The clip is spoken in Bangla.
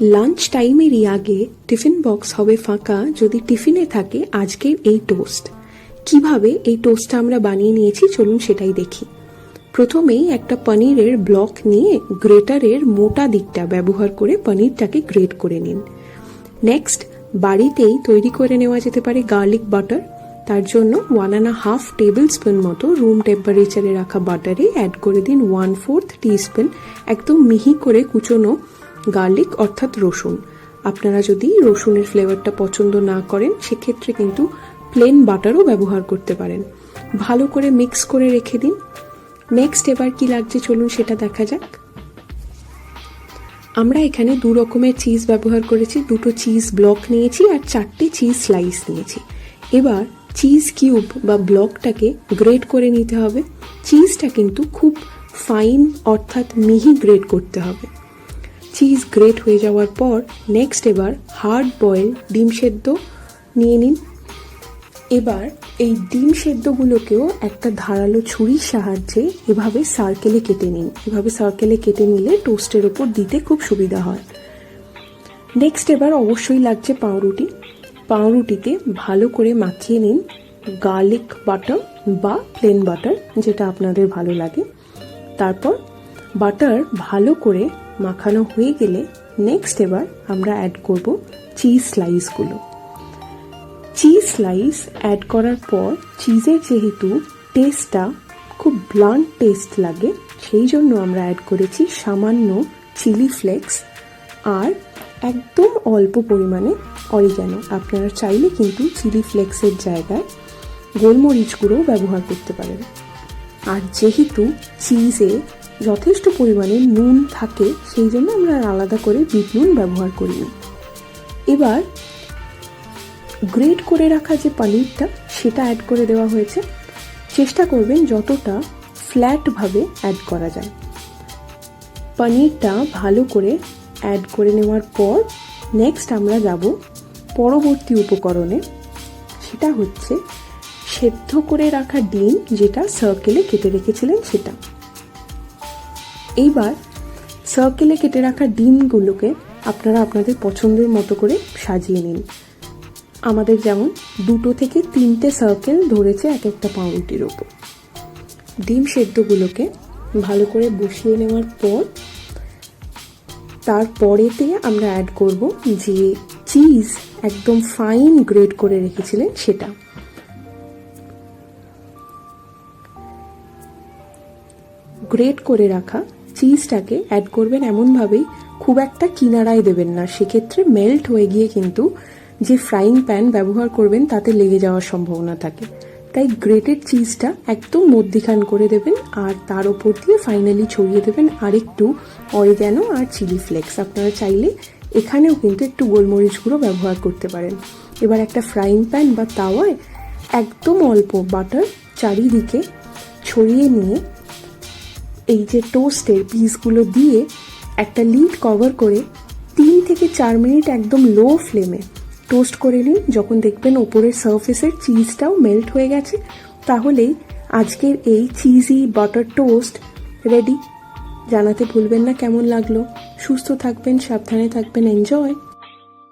লাঞ্চ টাইমেরই আগে টিফিন বক্স হবে ফাঁকা যদি টিফিনে থাকে আজকের এই টোস্ট কীভাবে এই টোস্টটা আমরা বানিয়ে নিয়েছি চলুন সেটাই দেখি। প্রথমেই একটা পনিরের ব্লক নিয়ে গ্রেটারের মোটা দিকটা ব্যবহার করে পনিরটাকে গ্রেট করে নিন। নেক্সট বাড়িতেই তৈরি করে নেওয়া যেতে পারে গার্লিক বাটার তার জন্য one and half tablespoon মতো রুম টেম্পারেচারে রাখা বাটারে অ্যাড করে দিন ওয়ান ফোর্থ টিস্পুন একদম মিহি করে কুচোনো গার্লিক অর্থাৎ রসুন। আপনারা যদি রসুনের ফ্লেভারটা পছন্দ না করেন, সেক্ষেত্রে কিন্তু প্লেন বাটারও ব্যবহার করতে পারেন। ভালো করে মিক্স করে রেখে দিন। নেক্সট এবার কি লাগছে চলুন সেটা দেখা যাক। আমরা এখানে দু রকমের চিজ ব্যবহার করেছি। দুটো চিজ ব্লক নিয়েছি আর চারটে চিজ স্লাইস নিয়েছি। এবার চিজ কিউব বা ব্লকটাকে গ্রেট করে নিতে হবে। চিজটা কিন্তু খুব ফাইন অর্থাৎ মিহি গ্রেট করতে হবে। চিজ গ্রেট হয়ে যাওয়ার পর নেক্সট এবার হার্ড বয়েল ডিম সেদ্ধ নিয়ে নিন। এবার এই ডিম সেদ্ধগুলোকেও একটা ধারালো ছুরির সাহায্যে এভাবে সার্কেলে কেটে নিন। এভাবে সার্কেলে কেটে নিলে টোস্টের ওপর দিতে খুব সুবিধা হয়। নেক্সট এবার অবশ্যই লাগছে পাউরুটি। পাউরুটিতে ভালো করে মাখিয়ে নিন। গার্লিক বাটার বা প্লেন বাটার যেটা আপনাদের ভালো লাগে। তারপর বাটার ভালো করে মাখানো হয়ে গেলে নেক্সট এবার আমরা অ্যাড করব চিজ স্লাইসগুলো চিজ স্লাইস অ্যাড করার পর চিজের যেহেতু টেস্টটা খুব ব্লান্ট টেস্ট লাগে, সেই জন্য আমরা অ্যাড করেছি সামান্য চিলি ফ্লেক্স আর একদম অল্প পরিমাণে অরিগ্যানো আপনারা চাইলে কিন্তু চিলি ফ্লেক্সের জায়গায় গোলমরিচ গুঁড়োও ব্যবহার করতে পারেন। আর যেহেতু চিজে যথেষ্ট পরিমাণে নুন থাকে, সেই জন্য আমরা আলাদা করে বিট নুন ব্যবহার করি এবার গ্রেট করে রাখা যে পনিরটা, সেটা অ্যাড করে দেওয়া হয়েছে। চেষ্টা করবেন যতটা ফ্ল্যাটভাবে অ্যাড করা যায়। পনিরটা ভালো করে অ্যাড করে নেওয়ার পর নেক্সট আমরা যাব পরবর্তী উপকরণে। সেটা হচ্ছে সেদ্ধ করে রাখা ডিম, যেটা সার্কেলে কেটে রেখেছিলেন সেটা। এইবার সার্কেলে কেটে রাখা ডিমগুলোকে আপনারা আপনাদের পছন্দের মতো করে সাজিয়ে নিন। আমাদের যেমন দুটো থেকে তিনটে সার্কেল ধরেছে এক একটা পাউরুটির ওপর। ডিম সেদ্ধগুলোকে ভালো করে বসিয়ে নেওয়ার পর তারপরেতে আমরা অ্যাড করব যে চিজ একদম ফাইন গ্রেড করে রেখেছিলেন সেটা। গ্রেড করে রাখা চিজটাকে অ্যাড করবেন এমনভাবেই, খুব একটা কিনারায় দেবেন না। সেক্ষেত্রে মেল্ট হয়ে গিয়ে কিন্তু যে ফ্রাইং প্যান ব্যবহার করবেন, তাতে লেগে যাওয়ার সম্ভাবনা থাকে। তাই গ্রেটেড চিজটা একদম মধ্যিখান করে দেবেন, আর তার ওপর দিয়ে ফাইনালি ছড়িয়ে দেবেন আরেকটু অরিগ্যানো আর চিলি ফ্লেক্স আপনারা চাইলে এখানেও কিন্তু একটু গোলমরিচ গুঁড়ো ব্যবহার করতে পারেন। এবার একটা ফ্রাইং প্যান বা তাওয়ায় একদম অল্প বাটার চারিদিকে ছড়িয়ে নিয়ে এই যে টোস্টের পিসগুলো দিয়ে একটা লিড কভার করে তিন থেকে চার মিনিট একদম লো ফ্লেমে টোস্ট করে নিন। যখন দেখবেন ওপরের সার্ফেসের চিজটাও মেল্ট হয়ে গেছে, তাহলেই আজকের এই চিজি বাটার টোস্ট রেডি। জানাতে ভুলবেন না, কেমন লাগল? সুস্থ থাকবেন, সাবধানে থাকবেন, এনজয়।